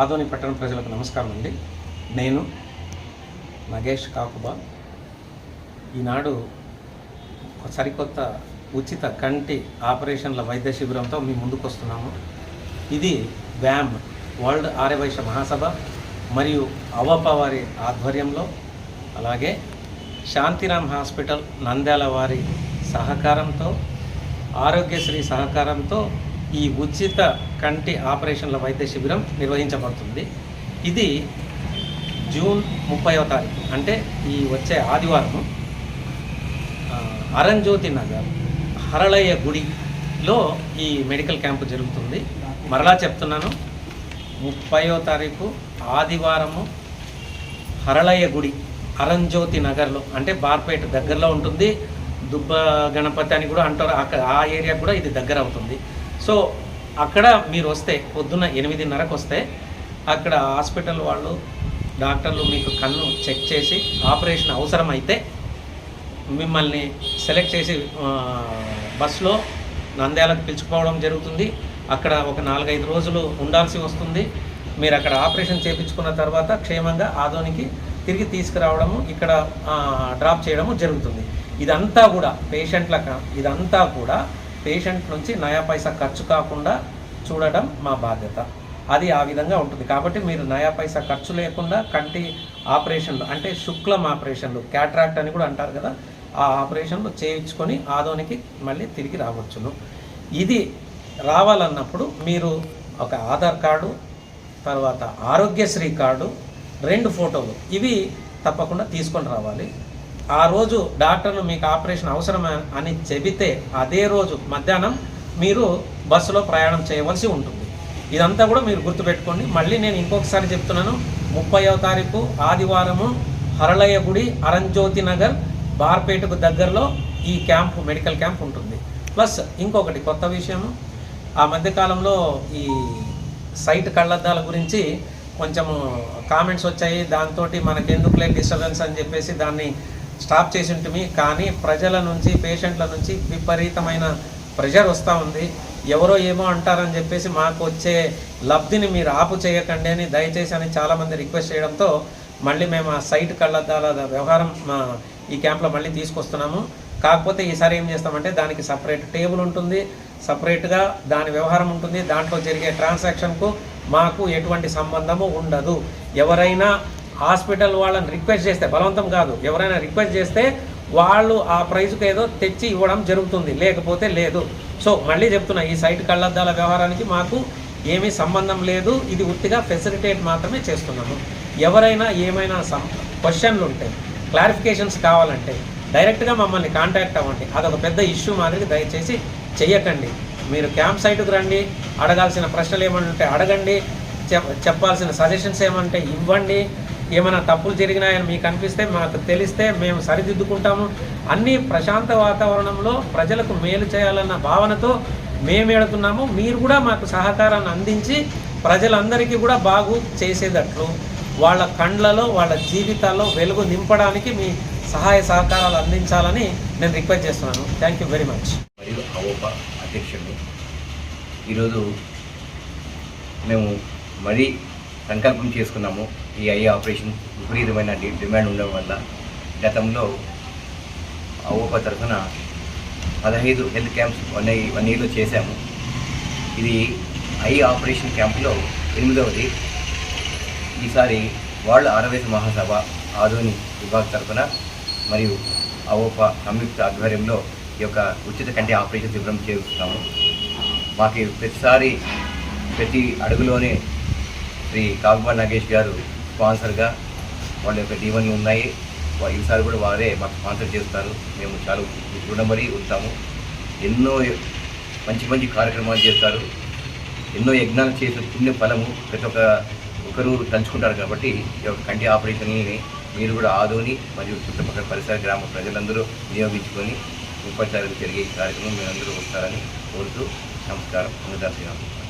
ఆదోని పట్టణ ప్రజలకు నమస్కారం అండి. నేను నగేష్ కాకుబా. ఈనాడు సరికొత్త ఉచిత కంటి ఆపరేషన్ల వైద్య శిబిరంతో మీ ముందుకు వస్తున్నాము. ఇది వ్యామ్ వరల్డ్ ఆర్యవైశ్య మహాసభ మరియు అవప వారి ఆధ్వర్యంలో అలాగే శాంతిరామ్ హాస్పిటల్ నంద్యాల వారి సహకారంతో ఆరోగ్యశ్రీ సహకారంతో ఈ ఉచిత కంటి ఆపరేషన్ల వైద్య శిబిరం నిర్వహించబడుతుంది. ఇది జూన్ ముప్పైవ తారీఖు అంటే ఈ వచ్చే ఆదివారము అరంజ్యోతి నగర్ హరళయ్య గుడిలో ఈ మెడికల్ క్యాంపు జరుగుతుంది. మరలా చెప్తున్నాను ముప్పైవ తారీఖు ఆదివారము హరళయ్య గుడి అరంజ్యోతి నగర్లో అంటే బార్పేట దగ్గరలో ఉంటుంది. దుబ్బ గణపతి అని కూడా అంటారు అక్కడ ఆ ఏరియా కూడా ఇది దగ్గర అవుతుంది. సో అక్కడ మీరు వస్తే పొద్దున్న ఎనిమిదిన్నరకు వస్తే అక్కడ హాస్పిటల్ వాళ్ళు డాక్టర్లు మీకు కన్ను చెక్ చేసి ఆపరేషన్ అవసరమైతే మిమ్మల్ని సెలెక్ట్ చేసి బస్సులో నంద్యాలకు పిలుచుకోవడం జరుగుతుంది. అక్కడ ఒక నాలుగైదు రోజులు ఉండాల్సి వస్తుంది. మీరు అక్కడ ఆపరేషన్ చేయించుకున్న తర్వాత క్షేమంగా ఆదోనికి తిరిగి తీసుకురావడము ఇక్కడ డ్రాప్ చేయడము జరుగుతుంది. ఇదంతా కూడా పేషెంట్లకు ఇదంతా కూడా పేషెంట్ నుంచి నయా పైసా ఖర్చు కాకుండా చూడడం మా బాధ్యత. అది ఆ విధంగా ఉంటుంది. కాబట్టి మీరు నయా పైసా ఖర్చు లేకుండా కంటి ఆపరేషన్లు అంటే శుక్లం ఆపరేషన్లు క్యాట్రాక్ట్ అని కూడా అంటారు కదా ఆ ఆపరేషన్లు చేయించుకొని ఆదోనికి మళ్ళీ తిరిగి రావచ్చును. ఇది రావాలన్నప్పుడు మీరు ఒక ఆధార్ కార్డు తర్వాత ఆరోగ్యశ్రీ కార్డు రెండు ఫోటోలు ఇవి తప్పకుండా తీసుకొని రావాలి. ఆ రోజు డాక్టర్లు మీకు ఆపరేషన్ అవసరమా అని చెబితే అదే రోజు మధ్యాహ్నం మీరు బస్సులో ప్రయాణం చేయవలసి ఉంటుంది. ఇదంతా కూడా మీరు గుర్తుపెట్టుకోండి. మళ్ళీ నేను ఇంకొకసారి చెప్తున్నాను. ముప్పైవ తారీఖు ఆదివారము హరళయ్య గుడి అరంజ్యోతి నగర్ బార్పేటకు దగ్గరలో ఈ క్యాంప్ మెడికల్ క్యాంప్ ఉంటుంది. ప్లస్ ఇంకొకటి కొత్త విషయము. ఆ మధ్యకాలంలో ఈ సైట్ కళ్ళద్దాల గురించి కొంచెము కామెంట్స్ వచ్చాయి. దాంతో మనకెందుకులే డిస్టర్బెన్స్ అని చెప్పేసి దాన్ని స్టాప్ చేసి ఉంటుంది కానీ ప్రజల నుంచి పేషెంట్ల నుంచి విపరీతమైన ప్రెషర్ వస్తూ ఉంది. ఎవరో ఏమో అంటారని చెప్పేసి మాకు వచ్చే లబ్ధిని మీరు ఆపు చేయకండి అని దయచేసి అని చాలామంది రిక్వెస్ట్ చేయడంతో మళ్ళీ మేము ఆ సైట్ కళ్ళద్దాల వ్యవహారం మా ఈ క్యాంప్లో మళ్ళీ తీసుకొస్తున్నాము. కాకపోతే ఈసారి ఏం చేస్తామంటే దానికి సపరేట్ టేబుల్ ఉంటుంది. సపరేట్గా దాని వ్యవహారం ఉంటుంది. దాంట్లో జరిగే ట్రాన్సాక్షన్కు మాకు ఎటువంటి సంబంధము ఉండదు. ఎవరైనా హాస్పిటల్ వాళ్ళని రిక్వెస్ట్ చేస్తే బలవంతం కాదు ఎవరైనా రిక్వెస్ట్ చేస్తే వాళ్ళు ఆ ప్రైజ్కి ఏదో తెచ్చి ఇవ్వడం జరుగుతుంది లేకపోతే లేదు. సో మళ్ళీ చెప్తున్నా ఈ సైట్ కళ్ళద్దాల వ్యవహారానికి మాకు ఏమీ సంబంధం లేదు ఇది ఉత్తిగా ఫెసిలిటేట్ మాత్రమే చేస్తున్నాము. ఎవరైనా ఏమైనా సం క్వశ్చన్లు ఉంటే క్లారిఫికేషన్స్ కావాలంటే డైరెక్ట్గా మమ్మల్ని కాంటాక్ట్ అవ్వండి. అదొక పెద్ద ఇష్యూ మాదిరి దయచేసి చెయ్యకండి. మీరు క్యాంప్ సైట్కి రండి అడగాల్సిన ప్రశ్నలు ఏమైనా ఉంటే అడగండి చెప్- చెప్పాల్సిన సజెషన్స్ ఏమంటే ఇవ్వండి. ఏమైనా తప్పులు జరిగినాయని మీకు అనిపిస్తే మాకు తెలిస్తే మేము సరిదిద్దుకుంటాము. అన్ని ప్రశాంత వాతావరణంలో ప్రజలకు మేలు చేయాలన్న భావనతో మేము ఎడుతున్నాము మీరు కూడా మాకు సహకారాన్ని అందించి ప్రజలందరికీ కూడా బాగు చేసేటట్లు వాళ్ళ కండ్లలో వాళ్ళ జీవితాల్లో వెలుగు నింపడానికి మీ సహాయ సహకారాలు అందించాలని నేను రిక్వెస్ట్ చేస్తున్నాను. థ్యాంక్ యూ వెరీ మచ్ మరియు అవోప అధ్యక్షుడు ఈరోజు మేము మరీ సంకల్పం చేసుకున్నాము. ఈ ఐ ఆపరేషన్ విపరీతమైన డిమాండ్ ఉండడం వల్ల గతంలో అవోప తరఫున పదహైదు హెల్త్ క్యాంప్స్ వన్ ఇ- వన్ ఇయర్లో చేశాము. ఇది ఐ ఆపరేషన్ క్యాంప్లో ఎనిమిదవది. ఈసారి వరల్డ్ ఆరోగ్య మహాసభ ఆధోని విభాగ తరఫున మరియు అవోప సంయుక్త ఆధ్వర్యంలో ఈ యొక్క ఉచిత కంటి ఆపరేషన్ శిబిరం చేస్తున్నాము. మాకు ప్రతిసారి ప్రతి అడుగులోనే శ్రీ కాకుబా నాగేష్ గారు స్పాన్సర్గా వాళ్ళ యొక్క దీవెనలు ఉన్నాయి. ఈసారి కూడా వారే మాకు స్పాన్సర్ చేస్తారు. మేము చాలా రుణపడి ఉంటాము. ఎన్నో మంచి మంచి కార్యక్రమాలు చేస్తారు. ఎన్నో యజ్ఞాలు చేసే పుణ్య ఫలము ప్రతి ఒక్క ఒకరు తలుచుకుంటారు కాబట్టి ఈ యొక్క కంటి ఆపరేషన్ని మీరు కూడా ఆదోని మరియు చుట్టుపక్కల పరిసర గ్రామ ప్రజలందరూ వినియోగించుకొని ఉపచారాలు జరిగే కార్యక్రమం మీరందరూ వస్తారని కోరుతూ నమస్కారం. అనుదాసీనాము